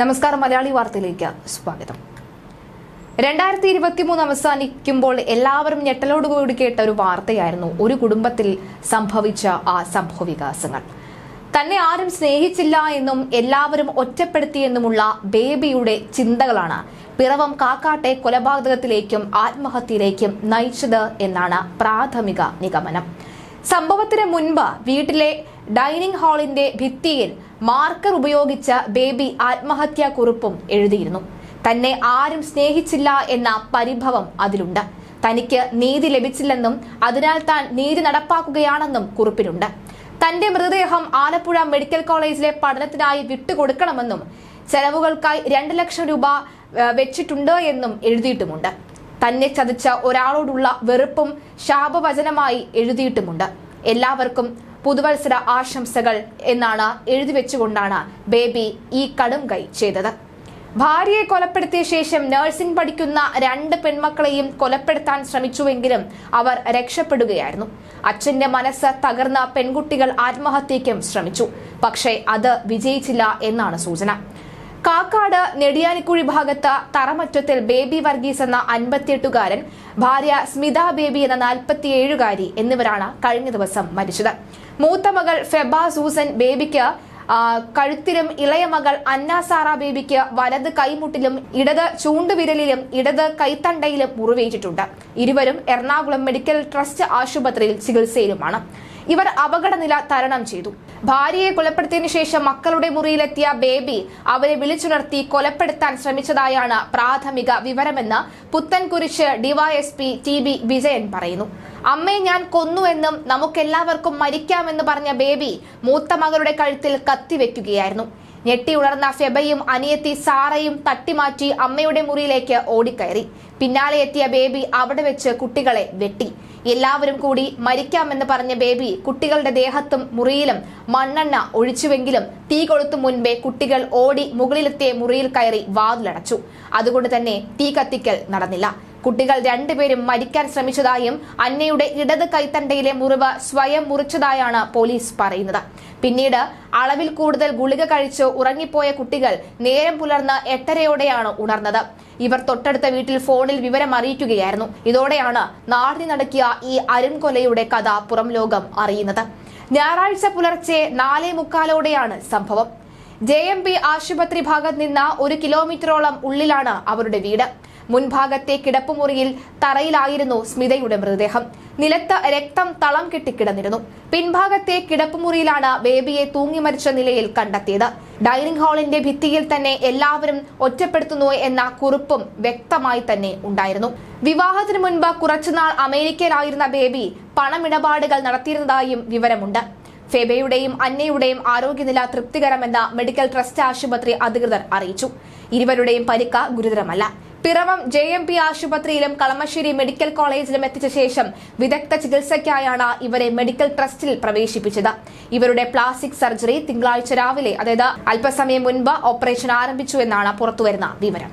നമസ്കാരം മലയാളി വാർത്തയിലേക്ക് സ്വാഗതം. രണ്ടായിരത്തി ഇരുപത്തിമൂന്ന് അവസാനിക്കുമ്പോൾ എല്ലാവരും ഞെട്ടലോടുകൂടി കേട്ട ഒരു വാർത്തയായിരുന്നു ഒരു കുടുംബത്തിൽ സംഭവിച്ച ആ സംഭവ വികാസങ്ങൾ. തന്നെ ആരും സ്നേഹിച്ചില്ല എന്നും എല്ലാവരും ഒറ്റപ്പെടുത്തിയെന്നുമുള്ള ബേബിയുടെ ചിന്തകളാണ് പിറവം കാക്കാട്ടെ കൊലപാതകത്തിലേക്കും ആത്മഹത്യയിലേക്കും നയിച്ചത് എന്നാണ് പ്രാഥമിക നിഗമനം. സംഭവത്തിന് മുൻപ് വീട്ടിലെ ഡൈനിങ് ഹാളിന്റെ ഭിത്തിയിൽ മാർക്കർ ഉപയോഗിച്ച ബേബി ആത്മഹത്യാ കുറിപ്പും എഴുതിയിരുന്നു. തന്നെ ആരും സ്നേഹിച്ചില്ല എന്ന പരിഭവം അതിലുണ്ട്. തനിക്ക് നീതി ലഭിച്ചില്ലെന്നും അതിനാൽ താൻ നീതി നടപ്പാക്കുകയാണെന്നും കുറിപ്പിലുണ്ട്. തന്റെ മൃതദേഹം ആലപ്പുഴ മെഡിക്കൽ കോളേജിലെ പഠനത്തിനായി വിട്ടുകൊടുക്കണമെന്നും ചെലവുകൾക്കായി രണ്ട് ലക്ഷം രൂപ വെച്ചിട്ടുണ്ട് എന്നും എഴുതിയിട്ടുമുണ്ട്. തന്നെ ചതിച്ച ഒരാളോടുള്ള വെറുപ്പും ശാപവചനമായി എഴുതിയിട്ടുമുണ്ട്. എല്ലാവർക്കും പുതുവത്സര ആശംസകൾ എന്നാണ് എഴുതി വെച്ചുകൊണ്ടാണ് ബേബി ഈ കടും കൈ ചെയ്തത്. ഭാര്യയെ കൊലപ്പെടുത്തിയ ശേഷം നഴ്സിംഗ് പഠിക്കുന്ന രണ്ട് പെൺമക്കളെയും കൊലപ്പെടുത്താൻ ശ്രമിച്ചുവെങ്കിലും അവർ രക്ഷപ്പെടുകയായിരുന്നു. അച്ഛന്റെ മനസ്സ് തകർന്ന പെൺകുട്ടികൾ ആത്മഹത്യയ്ക്കും ശ്രമിച്ചു. പക്ഷേ അത് വിജയിച്ചില്ല എന്നാണ് സൂചന. കാക്കാട് നെടിയാനിക്കുഴി ഭാഗത്ത് തറമറ്റത്തിൽ ബേബി വർഗീസ് എന്ന അൻപത്തിയെട്ടുകാരൻ ഭാര്യ സ്മിത ബേബി എന്ന നാൽപ്പത്തിയേഴുകാരി എന്നിവരാണ് കഴിഞ്ഞ ദിവസം മരിച്ചത്. മൂത്ത മകൾ ഫെബ സൂസൻ ബേബിക്ക് കഴുത്തിലും ഇളയ മകൾ അന്ന സാറ ബേബിക്ക് വലത് കൈമുട്ടിലും ഇടത് ചൂണ്ടുവിരലിലും ഇടത് കൈത്തണ്ടയിലും മുറിവേറ്റിട്ടുണ്ട്. ഇരുവരും എറണാകുളം മെഡിക്കൽ ട്രസ്റ്റ് ആശുപത്രിയിൽ ചികിത്സയിലുമാണ്. ഇവർ അപകടനില തരണം ചെയ്തു. ഭാര്യയെ കൊലപ്പെടുത്തിയതിനു ശേഷം മക്കളുടെ മുറിയിലെത്തിയ ബേബി അവരെ വിളിച്ചുണർത്തി കൊലപ്പെടുത്താൻ ശ്രമിച്ചതായാണ് പ്രാഥമിക വിവരമെന്ന് Puthencruz DYSP T B Vijayan പറയുന്നു. അമ്മയെ ഞാൻ കൊന്നുവെന്നും നമുക്കെല്ലാവർക്കും മരിക്കാമെന്ന് പറഞ്ഞ ബേബി മൂത്ത മകളുടെ കഴുത്തിൽ കത്തിവെക്കുകയായിരുന്നു. ഞെട്ടി ഉണർന്ന ഫെബയും അനിയത്തി സാറയും തട്ടിമാറ്റി അമ്മയുടെ മുറിയിലേക്ക് ഓടിക്കയറി. പിന്നാലെ എത്തിയ ബേബി അവിടെ വെച്ച് കുട്ടികളെ വെട്ടി. എല്ലാവരും കൂടി മരിക്കാമെന്ന് പറഞ്ഞ ബേബി കുട്ടികളുടെ ദേഹത്തും മുറിയിലും മണ്ണെണ്ണ ഒഴിച്ചുവെങ്കിലും തീ കൊളുത്തു മുൻപേ കുട്ടികൾ ഓടി മുകളിലെത്തിയ മുറിയിൽ കയറി വാതിലടച്ചു. അതുകൊണ്ട് തന്നെ തീ കത്തിക്കൽ നടന്നില്ല. കുട്ടികൾ രണ്ടുപേരും മരിക്കാൻ ശ്രമിച്ചതായും അന്നയുടെ ഇടത് കൈത്തണ്ടയിലെ മുറിവ് സ്വയം മുറിച്ചതായാണ് പോലീസ് പറയുന്നത്. പിന്നീട് അളവിൽ കൂടുതൽ ഗുളിക കഴിച്ച് ഉറങ്ങിപ്പോയ കുട്ടികൾ നേരം പുലർന്ന് എട്ടരയോടെയാണ് ഉണർന്നത്. ഇവർ തൊട്ടടുത്ത വീട്ടിൽ ഫോണിൽ വിവരം അറിയിക്കുകയായിരുന്നു. ഇതോടെയാണ് നാടിന് നടക്കിയ ഈ അരുംകൊലയുടെ കഥ പുറം ലോകം അറിയുന്നത്. ഞായറാഴ്ച പുലർച്ചെ നാലേ മുക്കാലോടെയാണ് സംഭവം. ജെ എം പി ആശുപത്രി ഭാഗത്ത് നിന്ന് ഒരു കിലോമീറ്ററോളം ഉള്ളിലാണ് അവരുടെ വീട്. മുൻഭാഗത്തെ കിടപ്പുമുറിയിൽ തറയിലായിരുന്നു സ്മിതയുടെ മൃതദേഹം. നിലത്ത് രക്തം തളം കെട്ടിക്കിടന്നിരുന്നു പിൻഭാഗത്തെ കിടപ്പുമുറിയിലാണ് ബേബിയെ തൂങ്ങി മരിച്ച നിലയിൽ കണ്ടെത്തിയത്. ഡൈനിങ് ഹാളിന്റെ ഭിത്തിയിൽ തന്നെ എല്ലാവരും ഒറ്റപ്പെടുത്തുന്നു എന്ന കുറിപ്പും വ്യക്തമായി തന്നെ ഉണ്ടായിരുന്നു. വിവാഹത്തിന് മുൻപ് കുറച്ചുനാൾ അമേരിക്കയിലായിരുന്ന ബേബി പണമിടപാടുകൾ നടത്തിയിരുന്നതായും വിവരമുണ്ട്. ഫെബയുടെയും അന്നയുടെയും ആരോഗ്യനില തൃപ്തികരമെന്ന് മെഡിക്കൽ ട്രസ്റ്റ് ആശുപത്രി അധികൃതർ അറിയിച്ചു. ഇരുവരുടെയും പരിക്ക് ഗുരുതരമല്ല. പിറവം ജെ എം പി ആശുപത്രിയിലും കളമശ്ശേരി മെഡിക്കൽ കോളേജിലും എത്തിച്ച ശേഷം വിദഗ്ധ ചികിത്സയ്ക്കായാണ് ഇവരെ മെഡിക്കൽ ട്രസ്റ്റിൽ പ്രവേശിപ്പിച്ചത്. ഇവരുടെ പ്ലാസ്റ്റിക് സർജറി തിങ്കളാഴ്ച രാവിലെ അതായത് അല്പസമയം മുൻപ് ഓപ്പറേഷൻ ആരംഭിച്ചു എന്നാണ് പുറത്തുവരുന്ന വിവരം.